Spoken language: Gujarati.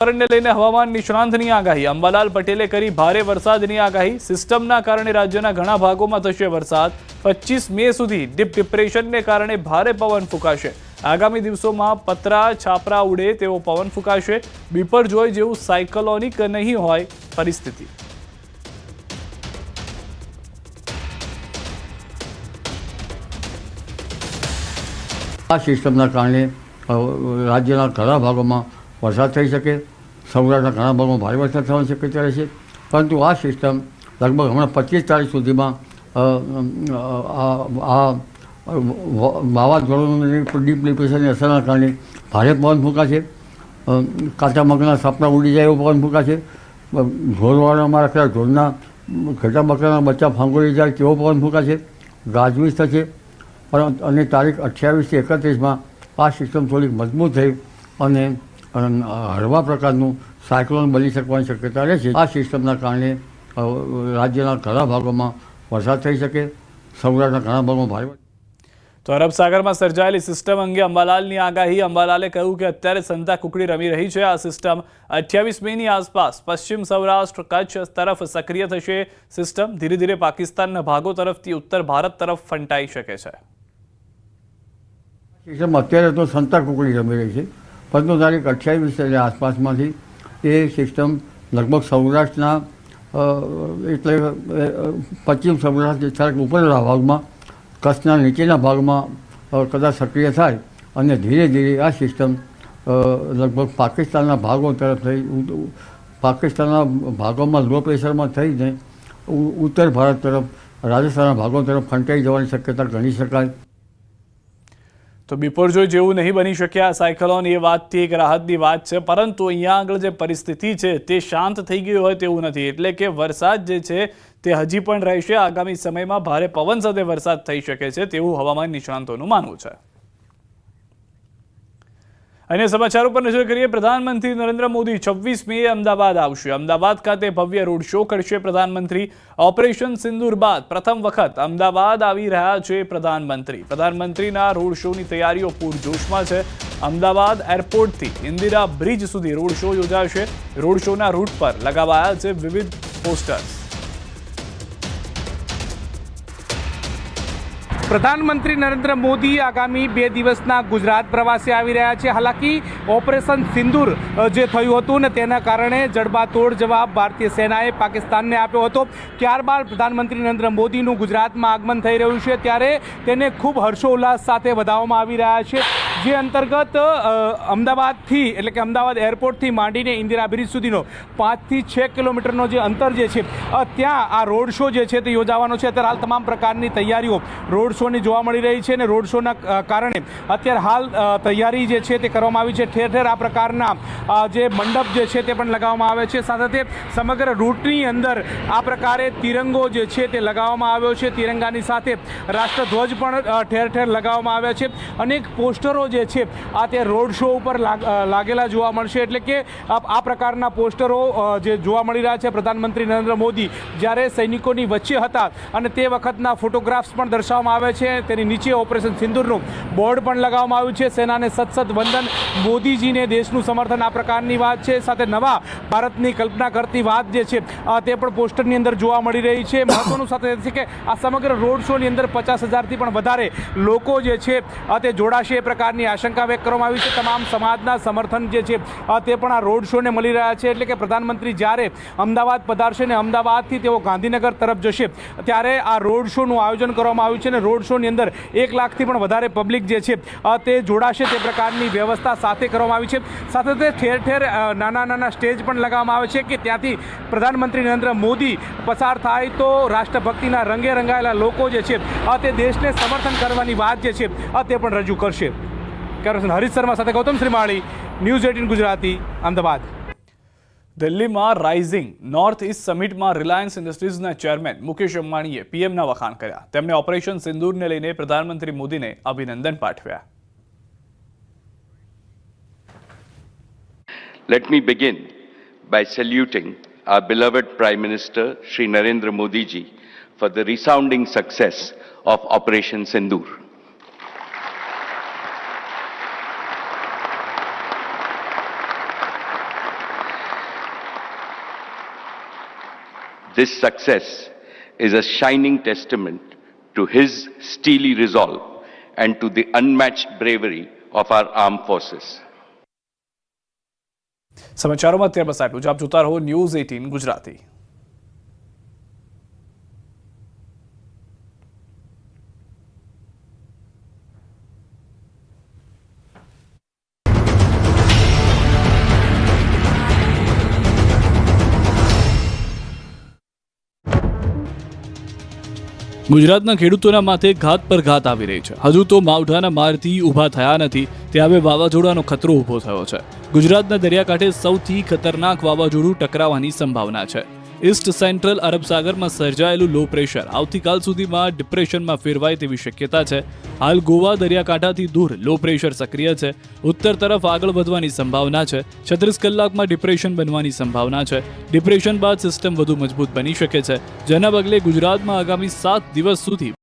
વાતાવરણને લઈને હવામાન નિષ્ણાંતની આગાહી. અંબાલાલ પટેલે કરી ભારે વરસાદની આગાહી. સિસ્ટમના કારણે રાજ્યના ઘણા ભાગોમાં થશે વરસાદ. પચીસ મે સુધી ડીપ ડિપ્રેશનને કારણે ભારે પવન ફૂંકાશે. આગામી દિવસોમાં પતરા, છાપરા ઉડે તેવો પવન ફૂંકાશે. બિપરજોય જેવું સાયકલોનિક નહીં હોય પરિસ્થિતિ. આ સિસ્ટમના કારણે રાજ્યના ઘણા ભાગોમાં વરસાદ થઈ શકે. સૌરાષ્ટ્રના ઘણા ભાગમાં ભારે વરસાદ થવાની શક્યતા રહેશે પરંતુ આ સિસ્ટમ લગભગ હમણાં પચીસ તારીખ સુધીમાં આ વાવાઝોડુંની ડીપ ડિપ્રેશનની અસરના કારણે ભારે પવન ફૂંકાશે. કાચા મગના સપના ઉડી જાય એવો પવન ફૂંકાશે. ઢોરવાળામાં રાખેલા ઢોરના ઘટા બકરાના બચ્ચા ફાંગોળી જાય તેવો પવન ફૂંકાશે. ગાજવીજ થશે. પરંતુ અને તારીખ અઠ્યાવીસથી એકત્રીસમાં આ સિસ્ટમ થોડીક મજબૂત થઈ અને હળવા પ્રકારનું સાયક્લોન બની શકવાની શક્યતા રહે છે. આ સિસ્ટમના કારણે રાજ્યના ઘણા ભાગોમાં વરસાદ થઈ શકે. સૌરાષ્ટ્રના ઘણા ભાગોમાં ભારે તો અરબ સાગરમાં સર્જાયેલી સિસ્ટમ અંગે અંબાલાલની આગાહી. અંબાલાલે કહ્યું કે અત્યારે સંતા કુકડી રમી રહી છે. આ સિસ્ટમ અઠ્યાવીસ મેની આસપાસ પશ્ચિમ સૌરાષ્ટ્ર કચ્છ તરફ સક્રિય થશે. સિસ્ટમ ધીરે ધીરે પાકિસ્તાનના ભાગો તરફથી ઉત્તર ભારત તરફ ફંટાઈ શકે છે. સિસ્ટમ અત્યારે તો સંતા કુકડી રમી રહી છે. પરંતુ તારીખ અઠ્યાવીસ આસપાસમાંથી એ સિસ્ટમ લગભગ સૌરાષ્ટ્રના એટલે પશ્ચિમ સૌરાષ્ટ્ર થોડાક ઉપરના ભાગમાં, કચ્છના નીચેના ભાગમાં કદાચ સક્રિય થાય અને ધીરે ધીરે આ સિસ્ટમ લગભગ પાકિસ્તાનના ભાગો તરફ થઈ પાકિસ્તાનના ભાગોમાં લો પ્રેશરમાં થઈને ઉત્તર ભારત તરફ, રાજસ્થાનના ભાગો તરફ ફંટાઈ જવાની શક્યતા ગણી શકાય. તો બિપોરજોય જેવું નહીં બની શક્યા, સાયકલોન એ વાતથી એક રાહતની વાત છે, પરંતુ અહીંયા આગળ જે પરિસ્થિતિ છે, તે શાંત થઈ ગયું હોય તેવું નથી. એટલે કે વરસાદ જે છે, તે હજી પણ રહેશે. આગામી સમયમાં ભારે પવન સાથે વરસાદ થઈ શકે છે તેવું હવામાન નિષ્ણાંતોનું માનવું છે. અન્ય સમાચારો પર નજર કરીએ, પ્રધાનમંત્રી નરેન્દ્ર મોદી છવ્વીસ મે અમદાવાદ આવશે. અમદાવાદ ખાતે ભવ્ય રોડ શો કરશે પ્રધાનમંત્રી. ઓપરેશન સિંદૂર બાદ પ્રથમ વખત અમદાવાદ આવી રહ્યા છે પ્રધાનમંત્રી. પ્રધાનમંત્રીના રોડ શોની તૈયારીઓ પૂરજોશમાં છે. અમદાવાદ એરપોર્ટથી ઇન્દિરા બ્રિજ સુધી રોડ શો યોજાશે. રોડ શોના રૂટ પર લગાવાયા છે વિવિધ પોસ્ટર્સ. પ્રધાનમંત્રી નરેન્દ્ર મોદી આગામી બે દિવસના ગુજરાત પ્રવાસે આવી રહ્યા છે. હાલાકી ઓપરેશન સિંદૂર જે થયું હતું ને તેના કારણે જડબાતોડ જવાબ ભારતીય સેનાએ પાકિસ્તાનને આપ્યો હતો. ત્યારબાદ પ્રધાનમંત્રી નરેન્દ્ર મોદીનું ગુજરાતમાં આગમન થઈ રહ્યું છે. ત્યારે તેને ખૂબ હર્ષોલ્લાસ સાથે વધાવવામાં આવી રહ્યા છે. જે અંતર્ગત અમદાવાદથી, એટલે કે અમદાવાદ એરપોર્ટથી માંડીને ઇન્દિરા બ્રિજ સુધીનો પાંચથી છ કિલોમીટરનો જે અંતર જે છે ત્યાં આ રોડ શો જે છે તે યોજાવાનો છે. અત્યારે હાલ તમામ પ્રકારની તૈયારીઓ રોડ શોની જોવા મળી રહી છે અને રોડ શોના કારણે અત્યારે હાલ તૈયારી જે છે તે કરવામાં આવી છે. ઠેર ઠેર આ પ્રકારના જે મંડપ જે છે તે પણ લગાવવામાં આવે છે. સાથે સમગ્ર રૂટની અંદર આ પ્રકારે તિરંગો જે છે તે લગાવવામાં આવ્યો છે. તિરંગાની સાથે રાષ્ટ્રધ્વજ પણ ઠેર ઠેર લગાવવામાં આવ્યા છે. અનેક પોસ્ટરો જે છે, આ તે રોડ શો ઉપર લાગ- લાગેલા જોવા મળશે. એટલે કે આ પ્રકારના પોસ્ટરો જે જોવા મળી રહ્યા છે પ્રધાનમંત્રી નરેન્દ્ર મોદી, જ્યારે સૈનિકોની વચ્ચે હતા અને તે વખતના ફોટોગ્રાફ્સ પણ દર્શાવવામાં આવે છે. તેની નીચે ઓપરેશન સિંદૂરનું બોર્ડ પણ લગાવવામાં આવ્યું છે. સેનાને સતસત વંદન. મોદીજીને દેશનું સમર્થન આ પ્રકારની વાત છે. સાથે નવા ભારતની કલ્પના કરતી વાત જે છે તે પણ પોસ્ટરની અંદર જોવા મળી રહી છે. મહત્વનું સાથે છે કે આ સમગ્ર રોડ શોની અંદર પચાસ હજારથી પણ વધારે લોકો જે છે તે જોડાશે એ પ્રકારની આશંકા વ્યક્ત કરવામાં આવી છે. તમામ સમાજના સમર્થન જે છે તે પણ આ રોડ શોને મળી રહ્યા છે. એટલે કે પ્રધાનમંત્રી જ્યારે અમદાવાદ પધારશે ને અમદાવાદથી તેઓ ગાંધીનગર તરફ જશે, ત્યારે આ રોડ શોનું આયોજન કરવામાં આવ્યું છે અને રોડ શોની અંદર એક લાખથી પણ વધારે પબ્લિક જે છે તે જોડાશે. તે પ્રકારની વ્યવસ્થા સાથે કરવામાં આવી છે. સાથે સાથે ઠેર ઠેર નાના નાના સ્ટેજ પણ લગાવવામાં આવે છે કે ત્યાંથી પ્રધાનમંત્રી નરેન્દ્ર મોદી પસાર થાય તો રાષ્ટ્રભક્તિના રંગે રંગાયેલા લોકો જે છે તે દેશને સમર્થન કરવાની વાત જે છે તે પણ રજૂ કરશે. કેરોસન હરીશ શર્મા સાથે ગૌતમ શ્રીમાળી ન્યૂઝ એટીન ગુજરાતી અમદાવાદ. દિલ્હીમાં રાઇઝિંગ નોર્થ ઇસ્ટ સમિટમાં રિલાયન્સ ઇન્ડસ્ટ્રીઝના ચેરમેન મુકેશ અંબાણીએ પીએમના વખાણ કર્યા. તેમણે ઓપરેશન સિંદૂરને લઈને પ્રધાનમંત્રી મોદીને અભિનંદન પાઠવ્યા. Let me begin by saluting our beloved Prime Minister Shri Narendra Modi ji for the resounding success of Operation Sindoor. This success is a shining testament to his steely resolve and to the unmatched bravery of our armed forces. સમાચારોમાં અત્યાર બસ આટલું જ આપ જોતા રહો ન્યૂઝ એટીન ગુજરાતી ગુજરાતના ખેડૂતોના માથે ઘાત પર ઘાત આવી રહી છે. હજુ તો માવઠાના મારથી ઊભા થયા નથી, તે હવે વાવાઝોડાનો ખતરો ઊભો થયો છે. ગુજરાતના દરિયાકાંઠે સૌથી ખતરનાક વાવાઝોડું ટકરાવાની સંભાવના છે. ઈસ્ટ સેન્ટ્રલ અરબ સાગરમાં સર્જાયેલું લો પ્રેશર આવતીકાલ સુધીમાં ડિપ્રેશનમાં ફેરવાય તેવી શક્યતા છે. હાલ ગોવા દરિયાકાંઠાથી દૂર લો પ્રેશર સક્રિય છે. ઉત્તર તરફ આગળ વધવાની સંભાવના છે. છત્રીસ કલાકમાં ડિપ્રેશન બનવાની સંભાવના છે. ડિપ્રેશન બાદ સિસ્ટમ વધુ મજબૂત બની શકે છે. જેના પગલે ગુજરાતમાં આગામી સાત દિવસ સુધી